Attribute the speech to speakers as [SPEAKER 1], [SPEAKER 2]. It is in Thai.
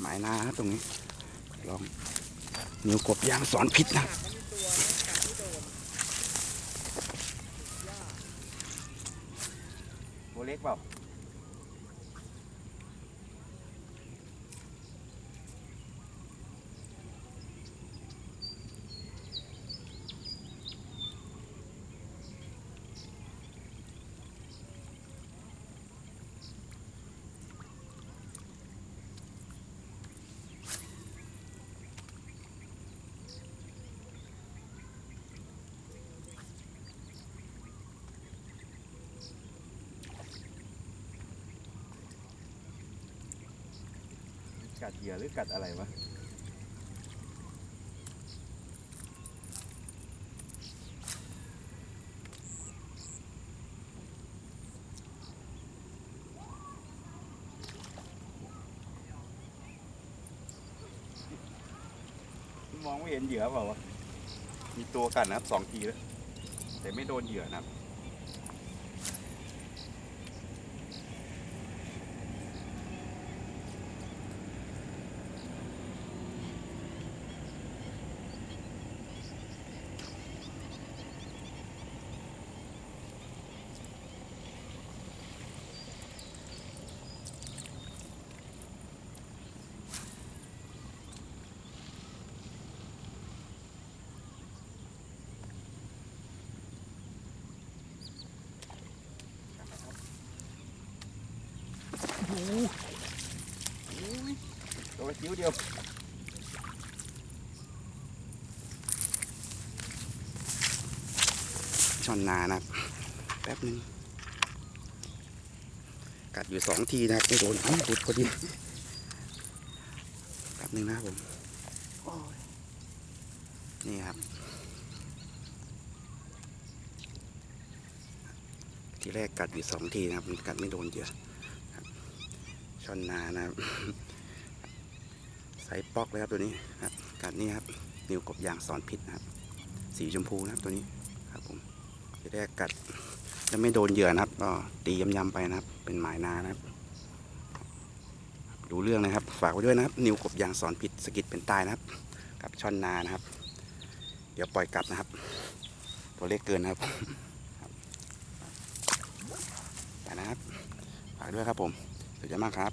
[SPEAKER 1] หมายนาตรงนี้ลองนิ้วกบยางสอนพิษนะ
[SPEAKER 2] โมเล็กเปล่า กัดเหยื่อหรือกัดอะไรวะมองไม่เห็นเหยื่อเปล่าวะ มีตัวกัดนะครับสองทีแล้ว แต่ไม่โดนเหยื่อนะครับ ตัวคิ้วเดียว
[SPEAKER 1] ช่อนนานะแป๊บนึงกัดอยู่สองทีนะครับไม่โดนอ้าวหลุดพอดีแป๊บนึงนะผมนี่ครับ ทีแรกกัดอยู่สองทีนะครับมันกัดไม่โดนเยอครับ ช่อนนานะครับใส่ปอกเลยครับตัวนี้ครับกัดนี่ครับนิ้วกบยางสอนพิษนะครับ สีชมพูนะครับตัวนี้ครับผมทีแรกกัดจะไม่โดนเหยื่อนะครับก็ตีย้ำๆไปนะครับ เป็นหมายนานะครับ ดูเรื่องนะครับ ฝากไว้ด้วยนะครับ นิ้วกบยางสอนพิษสะกิดเป็นตายนะครับ กับช่อนนานะครับ เดี๋ยวปล่อยกลับนะครับ ตัวเล็กเกินนะครับครับไปนะครับฝากด้วยครับผม สวยมากครับ